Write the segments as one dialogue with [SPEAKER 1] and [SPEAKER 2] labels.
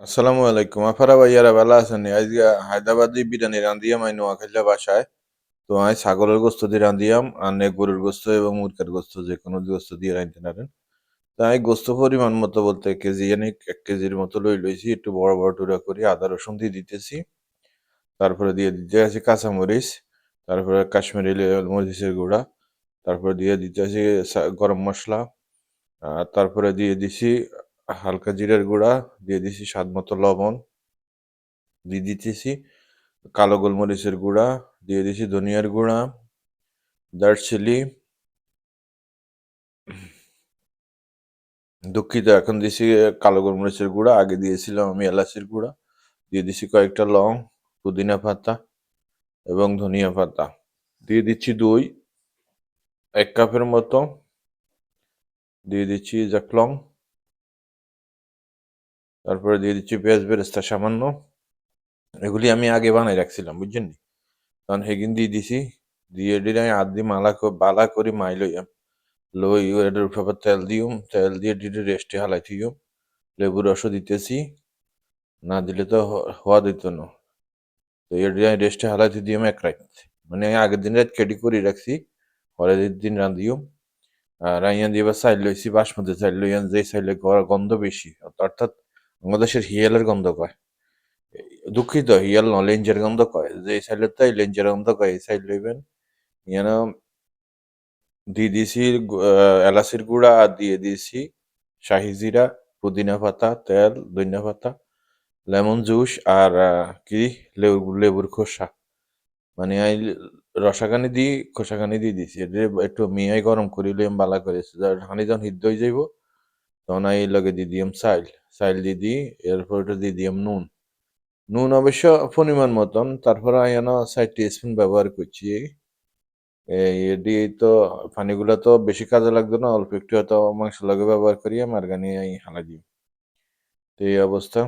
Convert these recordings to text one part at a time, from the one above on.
[SPEAKER 1] আসসালামু আলাইকুম। আফারা ভাইয়ারা, ভালো আছেন? আজকে হায়দ্রাবাদি বিরিয়ানি রাঁধিয়াম আই নোয়াখাইলা বাসায়। তো আমি ছাগলের গোস্ত দিয়ে রাঁধিয়াম আর গরুর গোস্ত এবং মুরগার গোস্ত, যে কোনো গোস্ত দিয়ে রাঁধতে পারেন। তো আমি গোস্ত পরিমাণ মতো বলতে এক কেজি এনে এক কেজির মতো লই লইছি। একটু বড় বড় টুকরা করি। আদা, রসুন দিয়ে দিতেছি। তারপরে দিয়ে দিতে আছি কাঁচামরিচ, তারপরে কাশ্মীরি মরিচের গুঁড়া, তারপরে দিয়ে দিতে আছি গরম মশলা, আর তারপরে দিয়ে দিছি হালকা জিরের গুঁড়া, দিয়ে দিছি স্বাদ মতো লবণ, দিয়ে দিতেছি কালো গোলমরিচের গুঁড়া, দিয়ে দিছি ধনিয়ার গুঁড়া, দারচিনি। দুঃখিত, এখন দিছি কালো গোলমরিচের গুঁড়া, আগে দিয়েছিলাম আমি এলাচির গুঁড়া, দিয়ে দিছি কয়েকটা লং, পুদিনা পাতা এবং ধনিয়া পাতা। দিয়ে দিচ্ছি দই, এক কাপের মতো, দিয়ে দিচ্ছি জাকলং তারপরে দিয়ে দিচ্ছি পেঁয়াজ বেরেস্তা সামান্য। এগুলি আমি আগে বানাই রাখছিলাম, বুঝছেন নি? তখন হেগিন দিয়ে দিছি, দিয়ে দিলে আমি আদি মালা বালা করে মাই লইয়াম। লই এটার উপর তেল দিউম, তেল দিয়ে দিলে রেস্টে হালাই থিউম লেবুর রসও দিতেছি, না দিলে তো হওয়া দিত না। তো এর আমি রেস্টে হালাই হালাইতে দিলাম এক রাত মানে আমি আগের দিন রাত কেডি করে রাখছি, পরের দিন রান্ধিউম। আর আইয়া দিয়ে এবার চাইল লইছি, বাসমতি চাইল লইয়ান যে চাইলে গন্ধ বেশি, অর্থাৎ বাংলাদেশের হিয়ালের গন্ধ কয়? দুঃখিত, হিয়াল ন, লেঞ্জের গন্ধ কয়? যে চাইলে তাই লেঞ্জের গন্ধ কয়, এই চাইল লইবেন। ইয়ান দিয়ে দিয়েছি এলাচির গুঁড়া আর দিয়ে দিয়েছি শাহি জিরা, পুদিনা পাতা, তেল, ধনিয়া পাতা, লেমন জুস আর কি? লেবু, লেবুর খোসা। মানে আই রসাকানি দি, খোসাকানি দিয়ে দিছি। একটু মিয়াই গরম করি লইম বালা করে হানি যখন হিদ্ধ হয়ে যাইব। তখন আই লগে দিয়ে দিয়াম চাইল চাইল দিয়ে দিই এরপর ওটা দিয়ে দিয়াম নুন। নুন অবশ্য পরিমাণ মতন, তারপরে আইন সাইড স্পুন ব্যবহার করছি। এডি তো পানিগুলো তো বেশি কাজে লাগতো না, অল্প একটু হয়তো মাংস লাগে ব্যবহার করি, আমার গানি হালা দিই তো এই অবস্থা।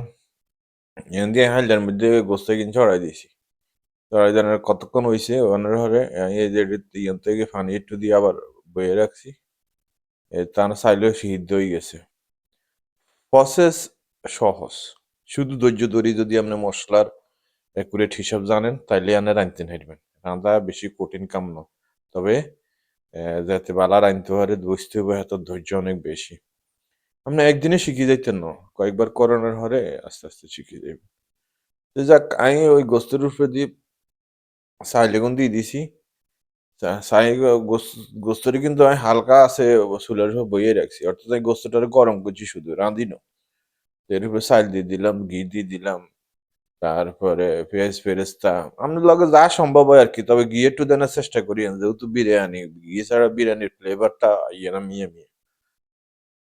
[SPEAKER 1] এখান দিয়ে হালদার মধ্যে গোস্ত কিনে চড়াই দিয়েছি। চড়াই দেওয়ার কতক্ষণ হয়েছে ওনার ঘরে এই যে ইয়ান থেকে পানি একটু দিয়ে আবার বয়ে রাখছি। তার চাইলেও সিদ্ধ হয়ে গেছে। প্রসেস সহজ। শুধু ধৈর্য ধরি যদি আপনি মশলার অ্যাকুরেট হিসাব জানেন, তাইলে আনে রাঁধতে হারবেন রাঁধা বেশি কঠিন কাম না তবে যাতে বালা রাঁধতে পারে, বুঝতে হবে এত ধৈর্য অনেক বেশি। আপনি একদিনে শিখে যাইতেন না, কয়েকবার করোনার হরে আস্তে আস্তে শিখে যাবেন তো যাক, আমি ওই গোস্তের উপরে দিয়ে সাই লেগুন দিয়ে দিছি। সাই গোস্তরে কিন্তু আমি হালকা আছে, চুলের উপর বইয়ে রাখছি। অর্থাৎ আমি গোস্তটা গরম করছি শুধু রাঁধি না এর উপরে সাইল দিয়ে দিলাম, ঘি দিয়ে দিলাম, তারপরে পেঁয়াজ ফেরেস্তা আমাদের লগে যা সম্ভব হয় আর কি, তবে ঘি একটু দেওয়ার চেষ্টা করি যেহেতু বিরিয়ানি, ঘি ছাড়া বিরিয়ানির ফ্লেভারটা ইয়ে না, মিয়ে মিয়ে।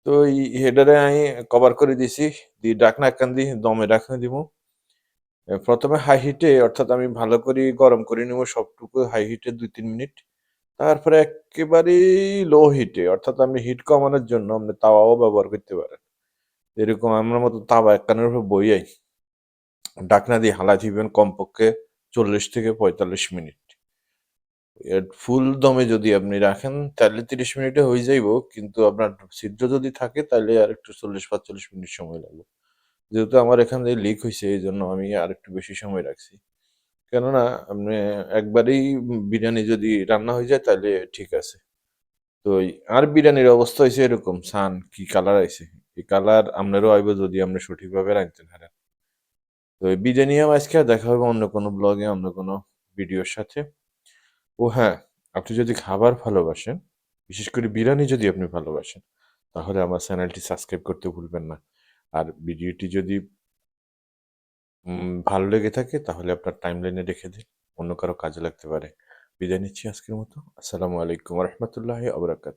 [SPEAKER 1] তো এই আমি কভার করে দিছি, দিয়ে ডাকনা একখান দিয়ে, দমে রাখা দিব। প্রথমে হাই হিটে অর্থাৎ আমি ভালো করে, গরম করে, নিব সবটুকু হাই হিটে দুই তিন মিনিট তারপরে একেবারেই লো হিটে অর্থাৎ আপনি হিট কমানোর জন্য আপনি তাওয়াও ব্যবহার করতে পারেন। এরকম আমার মতো তাওয়া এক একখানের উপর বইয়াই, ডাকনা দিয়ে হালা দিবেন কমপক্ষে চল্লিশ থেকে পঁয়তাল্লিশ মিনিট ফুল দমে যদি আপনি রাখেন, তাহলে তিরিশ মিনিটে হয়ে যাইব, কিন্তু আপনার ছিদ্র যদি থাকে, তাহলে আর একটু চল্লিশ পাঁচচল্লিশ মিনিট সময় লাগবে। যেহেতু আমার এখান থেকে লিক হয়েছে এই জন্য আমি আর একটু বেশি সময় রাখছি। কেননা, আপনি একবারেই বিরিয়ানি যদি রান্না হয়ে যায়, তাহলে ঠিক আছে। তো আর বিরিয়ানির অবস্থা হয়েছে এরকম, সান, কি কালার আইছে? এই কালার আপনারও আইব যদি আপনি সঠিকভাবে রাখতে পারেন তো এই বিরিয়ানি আজকে আর দেখা হবে অন্য কোনো ব্লগে অন্য কোনো ভিডিওর সাথে। ও হ্যাঁ আপনি যদি খাবার ভালোবাসেন, বিশেষ করে বিরিয়ানি যদি আপনি ভালোবাসেন, তাহলে আমার চ্যানেলটি সাবস্ক্রাইব করতে ভুলবেন না। আর ভিডিওটি যদি ভালো লেগে থাকে, তাহলে আপনার টাইমলাইনে রেখে দিন। অন্য কারও কাজে লাগতে পারে। বিদায় নিচ্ছি আজকের মতো। আসসালামু আলাইকুম রহমতুল্লাহ আবরাকাত